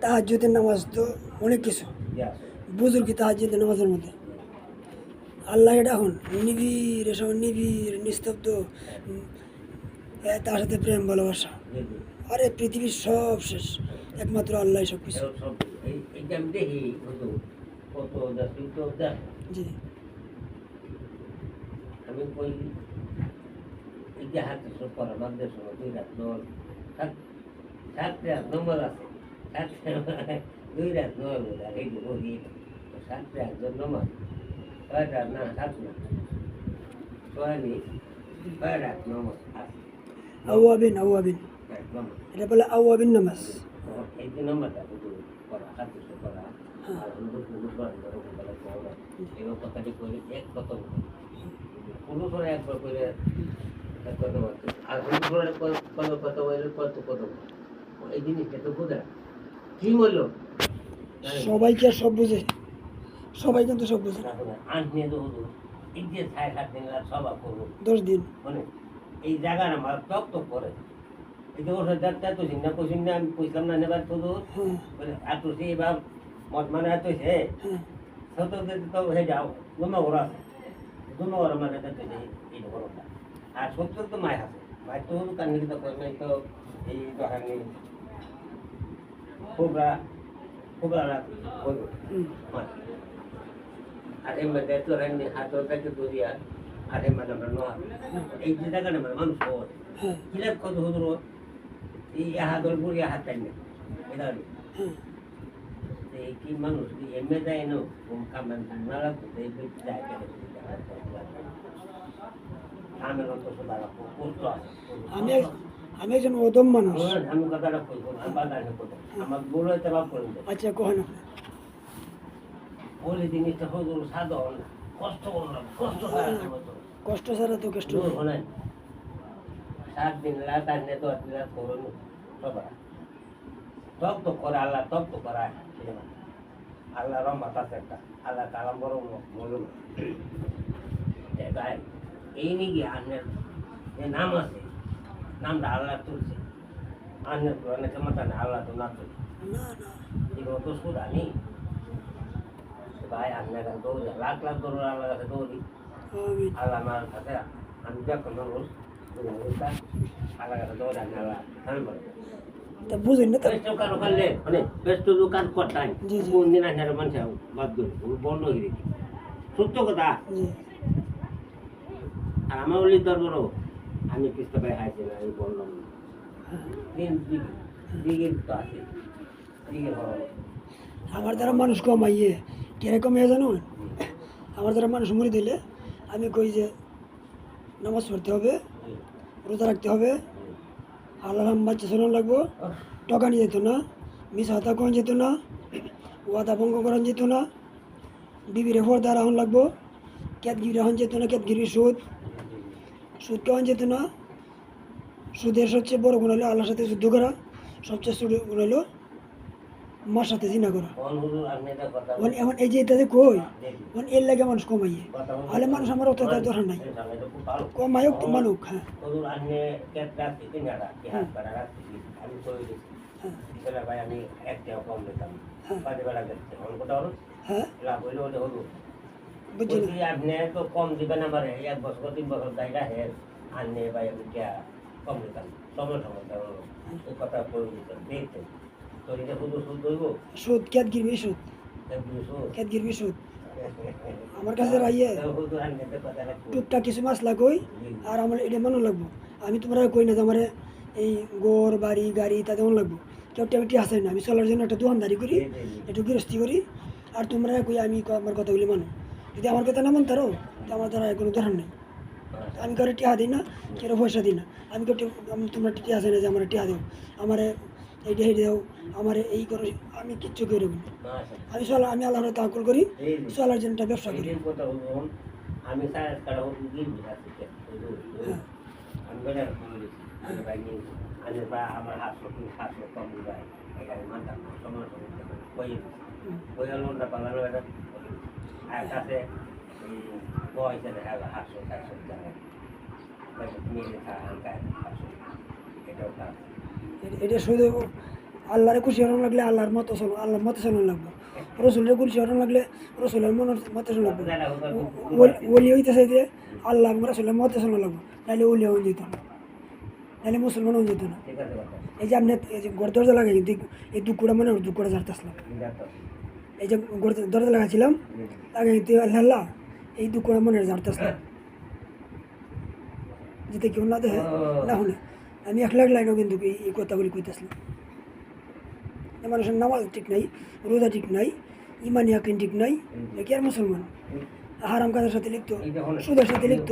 তাহাজ্জুদের নামাজ তো অনেক কিছু। বুজুর্গি তাহাজ্জুদের নামাজের মধ্যে। আল্লাহ এটা এখন নিবিড়, এসব নিবিড়, নিস্তব্ধ তার সাথে প্রেম, ভালোবাসা। আরে পৃথিবীর সব শেষ, একমাত্র আল্লাহ সব কিছু। জি। আমি সব নম্বর আছে। দুই রাত নয় আর এই যে বলি সাতটা একজন নম্বর ছয়টা না সাত না ছয় নেই ছয় রাত আউয়াবিন এক নম্বর এটা বলে আউয়াবিন নামাজ। এই যে হুজুর করা হাতে করা আর এরকম কথাটি করে এক কত কোনো করে একবার করে কথা বলতে আর হুজুর করে কত কথা বলে কত কত এই জিনিসটা তো বোঝা কি বলল? সবাই কি আর সব বুঝে। সবাই কিন্তু সব বুঝে। আন নিয়ে তো। হুজুর এই যে ছায় সাত দিন সভা করব। দশ দিন। মানে এই জায়গার আমার টক টক করে এই যে ওর যাত্রা তো চিন্তা করছি না আমি কইলাম না নেবার তো হ্যাঁ বলে আর তো সেই বা মত মানে এত সে। ছোট তো হয়ে যাও দুনো ওরা আছে দুনো ওরা মানে যে এই ঘরটা আর সত্তর তো মায় আছে মায় তো কান নিকে তো কই তো এই দোকানে কোবরা কোবরা ওই হুম। মায় আর এই মধ্যে তো রান্নি হাতটাকে দরিয়া আর এই মানে আমরা নোয়া এই যে জায়গাটা মানে মানুষ হয় হ্যাঁ কিলার কত হুজুর এই হাতর বুড়ি হাত টাইম এটা হ্যাঁ এই কি মানুষ কি এমএ দেয় না ওম কামান নালা তো এই বিট যায় কেন আমি আমি এক- আমি একজন অদম মানুষ দেয় আচ্ছা কখন বলে জিনিসটা হুজুর সাধারণ না। কষ্ট ছাড়া কষ্ট তো কষ্ট জোর নেই। হলেন সাত দিন রাত আর নেতো আর রাত করুন সবার তপ তো করে আল্লাহ তপ তো করায় আল্লাহ রহমত আছে একটা। আল্লাহ কালাম বড় এই নাকি আন্নের যে নাম আছে নামটা আল্লাহ তুলছে। আন্নের পুরানে ক্ষমতা নেই আল্লাহ তো না তুলছে। না না। এগুলো তো সুদানি ভাই আন্নের কাছে দৌড়ি লাখ লাখ দৌড় আল্লাহ কাছে দৌড়ি আল্লাহ আমার কাছে আমি যখন মানুষ আল্লাহ কাছে দৌড় আল্লাহ আমি বলি তা বুঝেন না তো? বেস্ট কারও করলে মানে বেস্ট দোকান করতাম। কোন দিন আসার মানুষ বাদ করি বন্ধ হয়ে গেছে সত্য কথা? আর আমার ওলি দরবারও আমি কিস্তা পাই হাইছি না আমি বললাম আমার দ্বারা মানুষ কমাইয়ে কীরকম হয়ে জানো? আমার দ্বারা মানুষ মরে দিলে আমি কই যে নামাজ পড়তে হবে রোজা রাখতে হবে আল্লাহ বাচ্চা শোনান লাগবো টাকা নিয়ে যেত না মিস হাতা কন যেত না ওয়াদা ভঙ্গ করান যেত না বিবির দ্বারা রাহন লাগবো ক্যাতগিরি রাহন যেত না ক্যাতগিরি সুদ সুদ কেমন যেত না সুদের সবচেয়ে বড় গুণ হলো আল্লাহর সাথে যুদ্ধ করা, সবচেয়ে ছোট গুণ হলো মার সাথে জিনা করা। এটা মানে এমন এই যে এটাতে কই? মানে এর লাগে মানুষ কমাইয়ে। তাহলে মানুষ আমার অত দরকার নাই। এটা কমায়ক তো মানুক হ্যাঁ। দিচ্ছি হ্যাঁ। বেলা বলছি আপনি তো কম দিবেন আমার এক বছর তিন বছর জায়গা হে আনলে ভাই আমি কে কম দিতাম। সময় সময় তেমন কথা করে দিতাম দেখতে। তো এটা শুধু শুধু হইব? সুদ ক্যাত গিরবি সুদ একদিন গিরবি সুদ আমার কাছে রাইয়ে টুকটাক কিছু মাছ লাগই আর আমার এটা মনে লাগবো। আমি তোমরা কই না যে আমার এই গোর বাড়ি গাড়ি তাতে মনে লাগবো। কেউ টেবিটি আসে না আমি চলার জন্য একটা দোকানদারি করি একটু গৃহস্থী করি আর তোমরা কই আমি আমার কথাগুলি মানো। যদি আমার কথা না মানতারো তো আমার দ্বারা কোনো ধরন নেই। আমি কারও টিহা দিই না কেউ পয়সা দিই না। আমি কেউ তোমরা টিহা আছে না যে আমার টিহা দেও। আমার এইটা হেঁটে দেও আমার এই করো আমি কিচ্ছু করে না। আমি চলা আমি আল্লাহর তাকল করি চলার জন্য একটা ব্যবসা করি। আমার আর দেখা গেল চারশো টাকা হাতশো এটাও এ- এটা শুধু আল্লাহরে খুশি হওয়ার লাগলে আল্লাহর মতো চলো আল্লাহর মতো চলন লাগবে রসুলের খুশি হওয়ার লাগলে রসুলের মন মতো চলন লাগবে ওলি হইতেছে যে আল্লাহ রসুলের মতো চলন লাগবে নাহলে ওলি হয়ে যেত না নাহলে মুসলমান হয়ে যেত না এই যে আপনি এই যে ঘর দরজা কিন্তু এই দুঃখটা মানে দুঃখটা ঝাড়তেছিলাম এই যে দরজা লাগাইছিলাম লাগাই কিন্তু আল্লাহ এই দুঃখটা মনে ঝাড়তেছিলাম যেতে কেউ না দেখে না হলে আমি একলা একলাইনও কিন্তু এই কথাগুলি কইতেছিলাম মানুষের নামাজ ঠিক নাই রোজা ঠিক নাই ইমানি আকিন ঠিক নাই এ কি আর মুসলমান? হারাম কাজের সাথে লিপ্ত সুদের সাথে লিপ্ত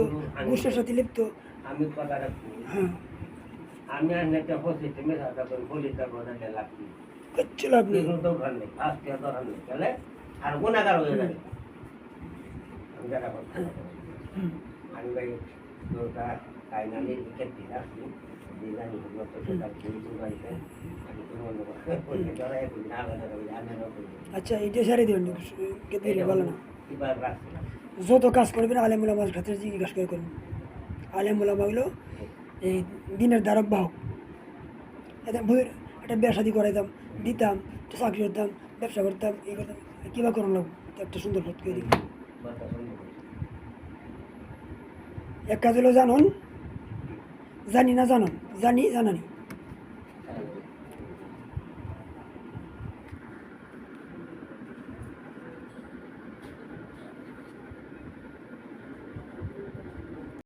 ঘুষের সাথে লিপ্ত। আমি কথাটা হ্যাঁ। আমি করে বলি কিচ্ছু লাভ নেই। আর গুণাগার হয়ে যাবে। আমি ভাই বলি আচ্ছা এটা সারি দেবেন কেটে ভালো না। যত কাজ করবেন আলেমুল আমার কাছে জিজ্ঞাসা করে করবেন আলেমুল হলো এই দিনের দ্বারক বাহক। বইয়ের একটা ব্যবসাদি করাইতাম, দিতাম, একটা চাকরি করতাম, ব্যবসা করতাম এই করতাম। কিবা করানো লাগবো একটা সুন্দর ভোট করে দিই এক কাজ হলো জানুন, জানি না জানুন, জানি, জানানি।